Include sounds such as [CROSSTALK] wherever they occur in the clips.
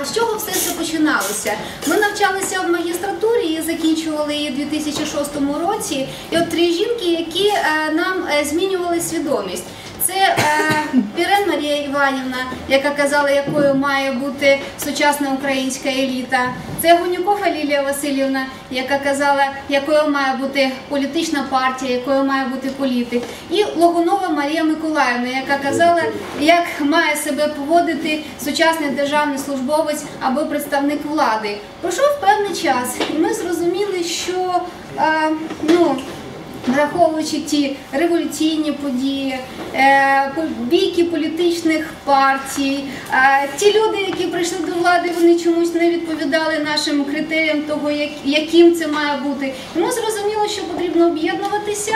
А з чого все це починалося? Ми навчалися в магістратурі і закінчували її у 2006 році. І от три жінки, які е, нам е, змінювали свідомість. Це е, [LAUGHS] Іванівна, яка казала, якою має бути сучасна українська еліта. Це Гунюкова Лілія Васильівна, яка казала, якою має бути політична партія, якою має бути політик. І Логунова Марія Миколаївна, яка казала, як має себе поводити сучасний державний службовець або представник влади. Пройшов певний час, і ми зрозуміли, що е, ну. Враховуючи ті революційні події, е, бійки політичних партій, е, ті люди, які прийшли до влади, вони чомусь не відповідали нашим критеріям того, яким це має бути. Ми зрозуміло, що потрібно об'єднуватися,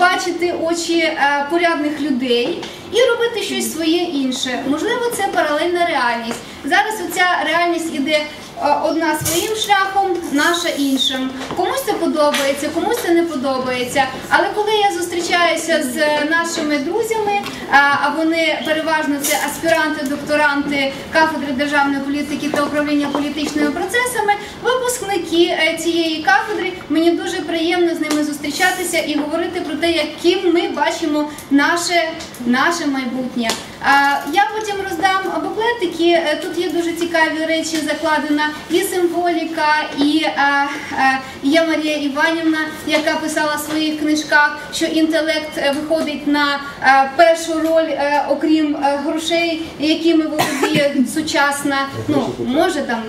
бачити очі е, порядних людей і робити щось своє інше. Можливо, це паралельна реальність. Зараз оця реальність іде. Е, Одна своїм шляхом, наша іншим. Комусь це подобається, комусь це не подобається. Але коли я зустрічаюся з нашими друзями, а а вони переважно це аспіранти, докторанти кафедри державної політики та управління політичними процесами, випускники е, цієї кафедри, мені дуже приємно з ними зустрічатися і говорити про те, яким ми бачимо наше, наше майбутнє. Я потім роздам буклетики. Е, Тут є дуже цікаві речі закладена і символіка, і є Марія Іванівна, яка писала в своїх книжках, що інтелект е, виходить на е, першу роль, окрім грошей, якими володіє [COUGHS] сучасна, ну може там.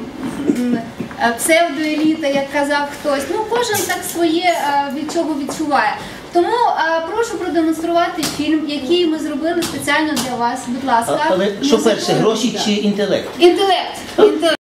Псевдоеліта, як казав хтось, ну кожен так своє від цього відчуває. Тому а, прошу продемонструвати фільм, який ми зробили спеціально для вас. Будь ласка, Але що перше, гроші чи інтелект? Інтелект. Інтелект.